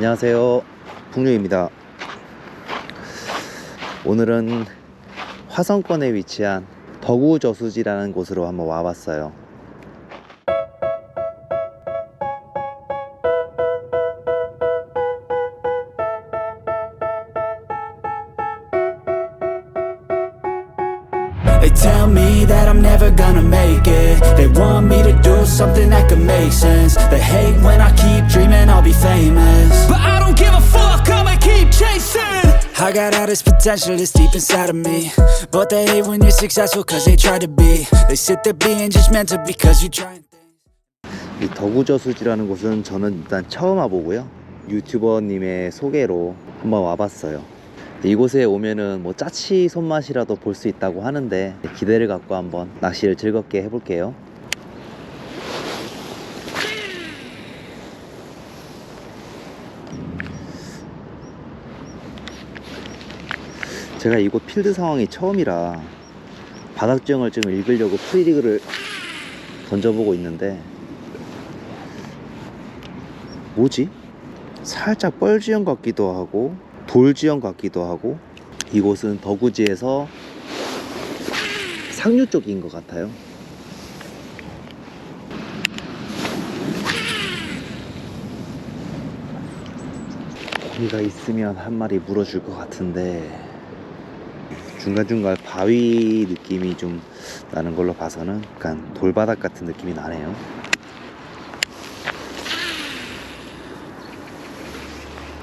안녕하세요. 풍류입니다. 오늘은 화성권에 위치한 덕우저수지라는 곳으로 한번 와봤어요. They tell me that I'm never gonna make it They want me to do something that could make sense They hate when I keep dreaming I'll be famous But I don't give a fuck, I'ma keep chasing I got all this potential that's deep inside of me But they hate when you're successful cause they try to be They sit there being judgmental because you're trying things 이 덕우저수지라는 곳은 저는 일단 처음 와보고요. 유튜버님의 소개로 한번 와봤어요. 이곳에 오면은 뭐 짜치 손맛이라도 볼 수 있다고 하는데 기대를 갖고 한번 낚시를 즐겁게 해볼게요. 제가 이곳 필드 상황이 처음이라 바닥 지형을 좀 읽으려고 프리리그를 던져보고 있는데 뭐지? 살짝 뻘지형 같기도 하고 돌지형 같기도 하고 이곳은 덕우지에서 상류 쪽인 것 같아요. 고기가 있으면 한 마리 물어줄 것 같은데 중간중간 바위 느낌이 좀 나는 걸로 봐서는 약간 돌바닥 같은 느낌이 나네요.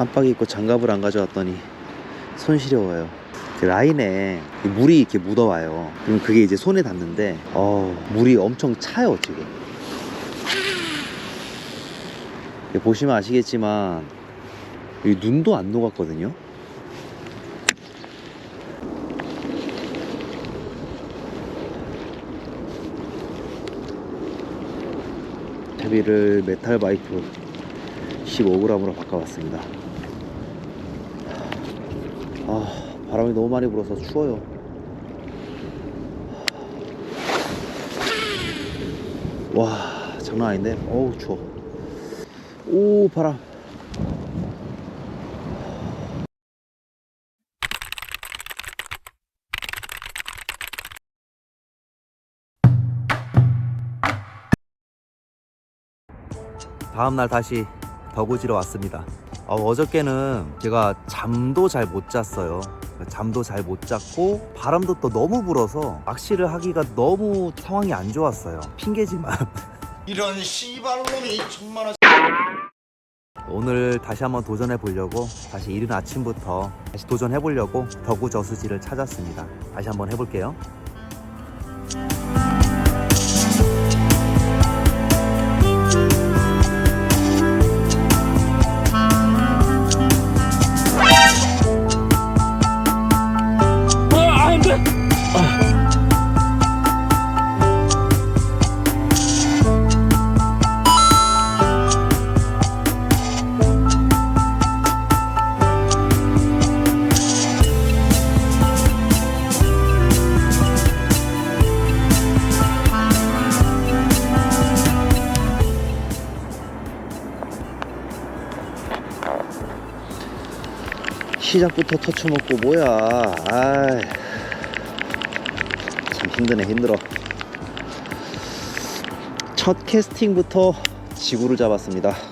깜빡 잊고 장갑을 안 가져왔더니 손 시려워요. 그 라인에 이 물이 이렇게 묻어와요. 그럼 그게 이제 손에 닿는데, 어, 물이 엄청 차요, 지금. 보시면 아시겠지만, 이 눈도 안 녹았거든요. 헤비를 메탈 바이트 15g으로 바꿔봤습니다. 아, 바람이 너무 많이 불어서 추워요. 와, 장난 아닌데? 어우, 추워. 오, 바람. 다음날 다시 덕우지로 왔습니다. 어, 어저께는 제가 잠도 잘 못 잤어요. 잠도 잘 못 잤고 바람도 또 너무 불어서 낚시를 하기가 너무 상황이 안 좋았어요. 핑계지만 이런 씨발놈이 천만원 오늘 다시 한번 도전해 보려고 다시 이른 아침부터 다시 도전해 보려고 덕우 저수지를 찾았습니다. 다시 한번 해볼게요. 시작부터 터쳐먹고 뭐야. 아이 참 힘드네 힘들어. 첫 캐스팅부터 지구를 잡았습니다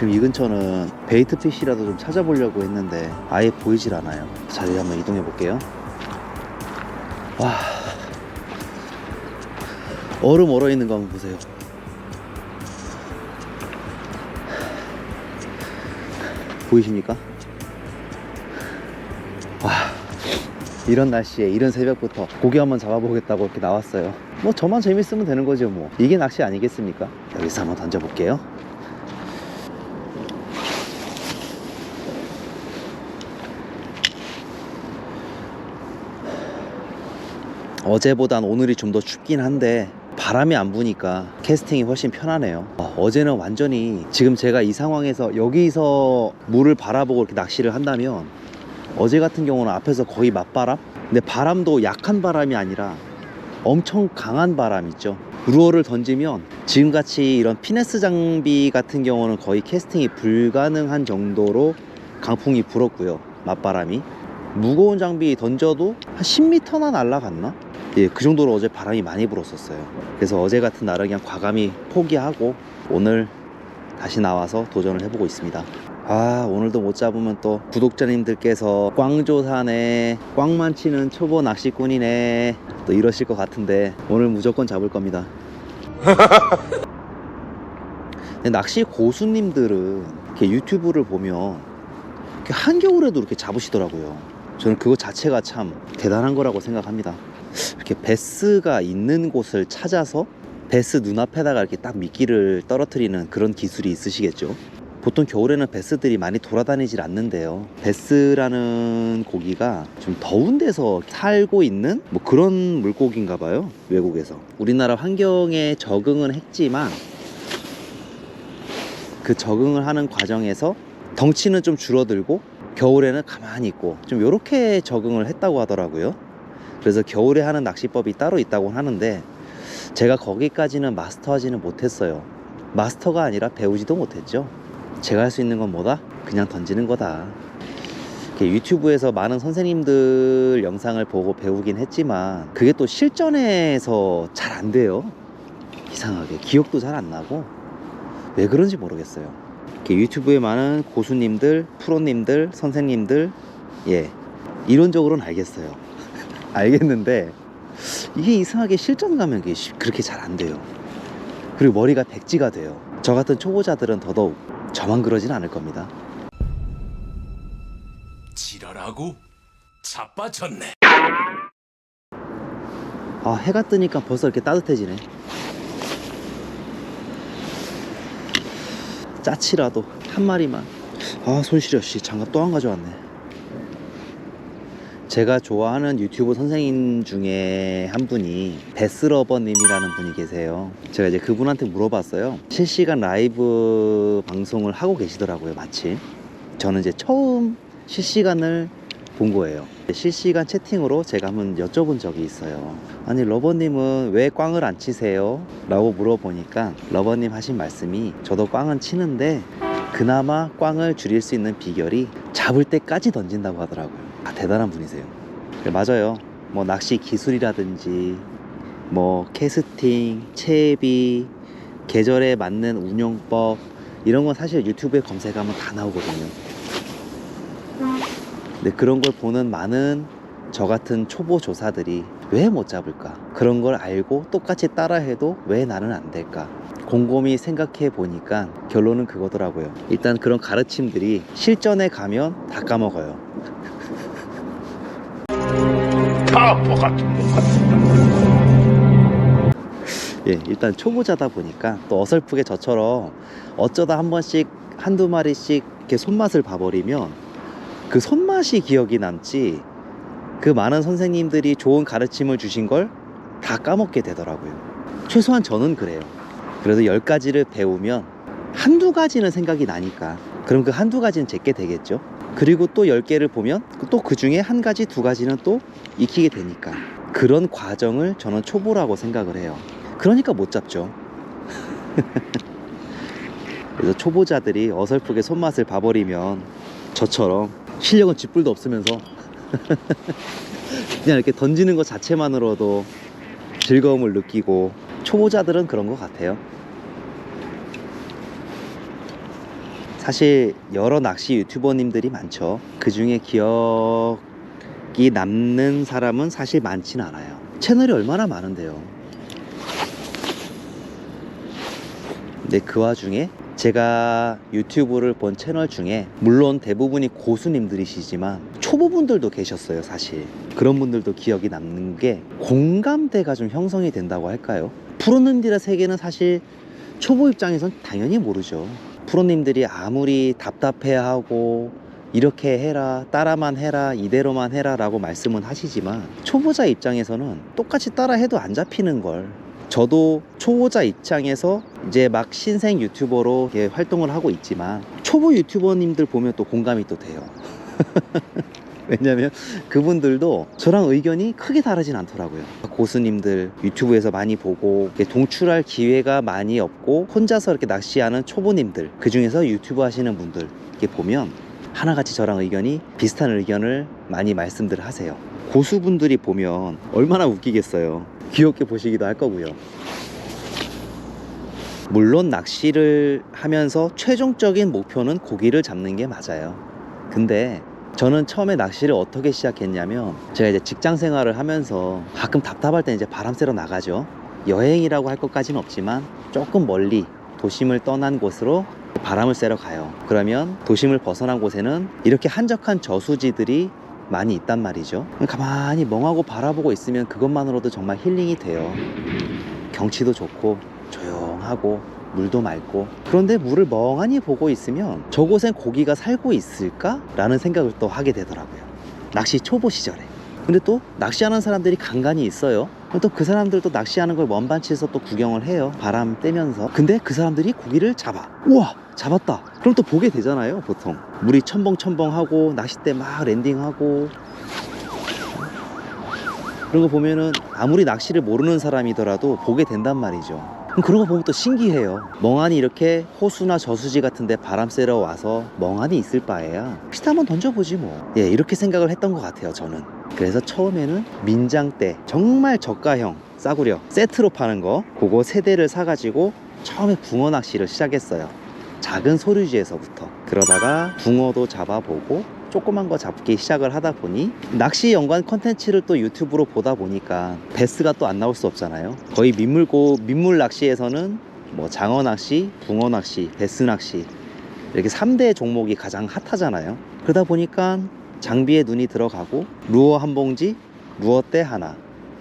지금 이 근처는 베이트 피시라도 좀 찾아보려고 했는데 아예 보이질 않아요. 자리 한번 이동해 볼게요. 와 얼음 얼어 있는 거 한번 보세요. 보이십니까? 와 이런 날씨에 이런 새벽부터 고기 한번 잡아보겠다고 이렇게 나왔어요 뭐 저만 재밌으면 되는 거죠 뭐 이게 낚시 아니겠습니까 여기서 한번 던져볼게요 어제보단 오늘이 좀 더 춥긴 한데 바람이 안 부니까 캐스팅이 훨씬 편하네요. 어, 어제는 완전히 지금 제가 이 상황에서 여기서 물을 바라보고 이렇게 낚시를 한다면 어제 같은 경우는 앞에서 거의 맞바람? 근데 바람도 약한 바람이 아니라 엄청 강한 바람 있죠. 루어를 던지면 지금같이 이런 피네스 장비 같은 경우는 거의 캐스팅이 불가능한 정도로 강풍이 불었고요 맞바람이. 무거운 장비 던져도 한 10m나 날아갔나? 예, 그 정도로 어제 바람이 많이 불었었어요. 그래서 어제 같은 날은 그냥 과감히 포기하고 오늘 다시 나와서 도전을 해보고 있습니다. 아, 오늘도 못 잡으면 또 구독자님들께서 꽝조사네, 꽝만 치는 초보 낚시꾼이네, 또 이러실 것 같은데 오늘 무조건 잡을 겁니다. 낚시 고수님들은 이렇게 유튜브를 보면 이렇게 한겨울에도 이렇게 잡으시더라고요. 저는 그거 자체가 참 대단한 거라고 생각합니다. 이렇게 베스가 있는 곳을 찾아서 베스 눈앞에다가 이렇게 딱 미끼를 떨어뜨리는 그런 기술이 있으시겠죠. 보통 겨울에는 베스들이 많이 돌아다니질 않는데요. 베스라는 고기가 좀 더운 데서 살고 있는 뭐 그런 물고기인가 봐요. 외국에서. 우리나라 환경에 적응은 했지만 그 적응을 하는 과정에서 덩치는 좀 줄어들고 겨울에는 가만히 있고 좀 이렇게 적응을 했다고 하더라고요. 그래서 겨울에 하는 낚시법이 따로 있다고 하는데 제가 거기까지는 마스터하지는 못했어요. 마스터가 아니라 배우지도 못했죠. 제가 할 수 있는 건 뭐다? 그냥 던지는 거다. 유튜브에서 많은 선생님들 영상을 보고 배우긴 했지만 그게 또 실전에서 잘 안 돼요. 이상하게 기억도 잘 안 나고 왜 그런지 모르겠어요. 유튜브에 많은 고수님들, 프로님들, 선생님들, 예, 이론적으로는 알겠어요. 알겠는데, 이게 이상하게 실전 가면 그렇게 잘 안 돼요. 그리고 머리가 백지가 돼요. 저 같은 초보자들은 더더욱 저만 그러진 않을 겁니다. 지랄하고 자빠졌네. 아, 해가 뜨니까 벌써 이렇게 따뜻해지네. 짜치라도 한 마리만. 아, 손 시려, 씨. 장갑 또 안 가져왔네. 제가 좋아하는 유튜브 선생님 중에 한 분이 베스러버님이라는 분이 계세요. 제가 이제 그분한테 물어봤어요. 실시간 라이브 방송을 하고 계시더라고요, 마침. 저는 이제 처음 실시간을 본 거예요. 실시간 채팅으로 제가 한번 여쭤본 적이 있어요. 아니, 러버님은 왜 꽝을 안 치세요? 라고 물어보니까 러버님 하신 말씀이 저도 꽝은 치는데 그나마 꽝을 줄일 수 있는 비결이 잡을 때까지 던진다고 하더라고요. 아, 대단한 분이세요. 네, 맞아요. 뭐 낚시 기술이라든지 뭐 캐스팅, 채비, 계절에 맞는 운용법 이런 건 사실 유튜브에 검색하면 다 나오거든요. 근데 그런 걸 보는 많은 저 같은 초보 조사들이 왜 못 잡을까? 그런 걸 알고 똑같이 따라해도 왜 나는 안 될까? 곰곰이 생각해 보니까 결론은 그거더라고요. 일단 그런 가르침들이 실전에 가면 다 까먹어요. 바보 같은 것 같은 예, 일단 초보자다 보니까 또 어설프게 저처럼 어쩌다 한 번씩 한두 마리씩 이렇게 손맛을 봐버리면 그 손맛이 기억이 남지 그 많은 선생님들이 좋은 가르침을 주신 걸 다 까먹게 되더라고요. 최소한 저는 그래요. 그래도 열 가지를 배우면 한두 가지는 생각이 나니까 그럼 그 한두 가지는 제게 되겠죠. 그리고 또열 개를 보면 또 그 중에 한 가지, 두 가지는 또 익히게 되니까 그런 과정을 저는 초보라고 생각을 해요. 그러니까 못 잡죠. 그래서 초보자들이 어설프게 손맛을 봐버리면 저처럼 실력은 쥐뿔도 없으면서 그냥 이렇게 던지는 것 자체만으로도 즐거움을 느끼고 초보자들은 그런 것 같아요. 사실 여러 낚시 유튜버님들이 많죠. 그 중에 기억이 남는 사람은 사실 많진 않아요. 채널이 얼마나 많은데요. 근데 그 와중에 제가 유튜브를 본 채널 중에 물론 대부분이 고수님들이시지만 초보분들도 계셨어요, 사실. 그런 분들도 기억이 남는 게 공감대가 좀 형성이 된다고 할까요? 프로님들의 세계는 사실 초보 입장에선 당연히 모르죠. 프로님들이 아무리 답답해하고 이렇게 해라, 따라만 해라, 이대로만 해라 라고 말씀은 하시지만 초보자 입장에서는 똑같이 따라 해도 안 잡히는 걸. 저도 초보자 입장에서 이제 막 신생 유튜버로 활동을 하고 있지만 초보 유튜버님들 보면 또 공감이 또 돼요. 왜냐면 그분들도 저랑 의견이 크게 다르진 않더라고요. 고수님들 유튜브에서 많이 보고 동출할 기회가 많이 없고 혼자서 이렇게 낚시하는 초보님들 그 중에서 유튜브 하시는 분들 이렇게 보면 하나같이 저랑 의견이 비슷한 의견을 많이 말씀들 하세요. 고수분들이 보면 얼마나 웃기겠어요. 귀엽게 보시기도 할 거고요. 물론 낚시를 하면서 최종적인 목표는 고기를 잡는 게 맞아요. 근데 저는 처음에 낚시를 어떻게 시작했냐면 제가 이제 직장 생활을 하면서 가끔 답답할 때 이제 바람 쐬러 나가죠. 여행이라고 할 것까지는 없지만 조금 멀리 도심을 떠난 곳으로 바람을 쐬러 가요. 그러면 도심을 벗어난 곳에는 이렇게 한적한 저수지들이 많이 있단 말이죠. 가만히 멍하고 바라보고 있으면 그것만으로도 정말 힐링이 돼요. 경치도 좋고 조용하고 물도 맑고. 그런데 물을 멍하니 보고 있으면 저곳엔 고기가 살고 있을까? 라는 생각을 또 하게 되더라고요. 낚시 초보 시절에. 근데 또 낚시하는 사람들이 간간히 있어요. 또 그 사람들도 낚시하는 걸 먼반치에서 또 구경을 해요. 바람 쐬면서. 근데 그 사람들이 고기를 잡아. 우와! 잡았다. 그럼 또 보게 되잖아요 보통. 물이 첨벙첨벙하고 낚싯대 막 랜딩하고. 그런 거 보면은 아무리 낚시를 모르는 사람이더라도 보게 된단 말이죠. 그런 거 보면 또 신기해요. 멍하니 이렇게 호수나 저수지 같은데 바람 쐬러 와서 멍하니 있을 바에야 피트 한번 던져보지 뭐. 예, 이렇게 생각을 했던 것 같아요, 저는. 그래서 처음에는 민장대 정말 저가형 싸구려 세트로 파는 거 그거 세 대를 사가지고 처음에 붕어 낚시를 시작했어요. 작은 소류지에서부터 그러다가 붕어도 잡아보고 조그만 거 잡기 시작을 하다 보니 낚시 연관 컨텐츠를 또 유튜브로 보다 보니까 베스가 또 안 나올 수 없잖아요 거의 민물고 민물 낚시에서는 뭐 장어 낚시, 붕어 낚시, 베스 낚시 이렇게 3대 종목이 가장 핫하잖아요 그러다 보니까 장비에 눈이 들어가고 루어 한 봉지, 루어대 하나,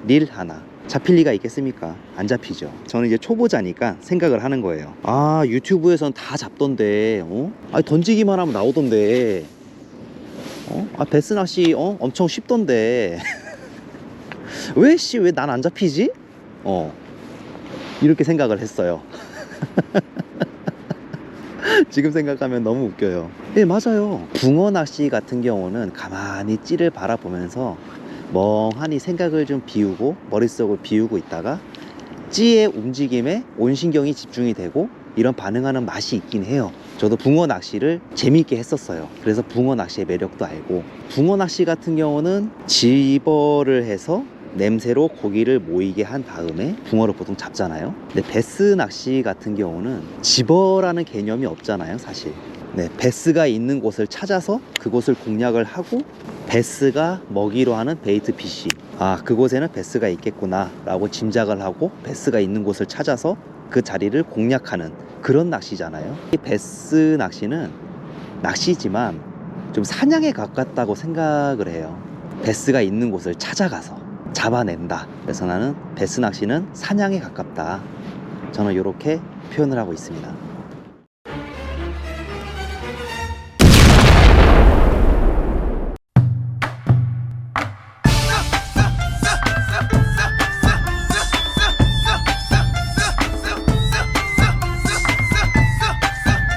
릴 하나 잡힐 리가 있겠습니까? 안 잡히죠. 저는 이제 초보자니까 생각을 하는 거예요. 아 유튜브에선 다 잡던데, 어? 아니 던지기만 하면 나오던데, 어? 아 베스 낚시 어? 엄청 쉽던데, 왜 씨 왜 난 안 잡히지? 어 이렇게 생각을 했어요. 지금 생각하면 너무 웃겨요. 예, 맞아요. 붕어 낚시 같은 경우는 가만히 찌를 바라보면서 멍하니 생각을 좀 비우고 머릿속을 비우고 있다가 찌의 움직임에 온 신경이 집중이 되고 이런 반응하는 맛이 있긴 해요. 저도 붕어 낚시를 재미있게 했었어요. 그래서 붕어 낚시의 매력도 알고 붕어 낚시 같은 경우는 집어를 해서 냄새로 고기를 모이게 한 다음에 붕어를 보통 잡잖아요. 근데 베스 낚시 같은 경우는 집어라는 개념이 없잖아요, 사실. 네, 베스가 있는 곳을 찾아서 그곳을 공략을 하고 베스가 먹이로 하는 베이트 피시. 아, 그곳에는 베스가 있겠구나 라고 짐작을 하고 베스가 있는 곳을 찾아서 그 자리를 공략하는 그런 낚시잖아요. 이 베스 낚시는 낚시지만 좀 사냥에 가깝다고 생각을 해요. 베스가 있는 곳을 찾아가서 잡아낸다. 그래서 나는 베스 낚시는 사냥에 가깝다. 저는 이렇게 표현을 하고 있습니다.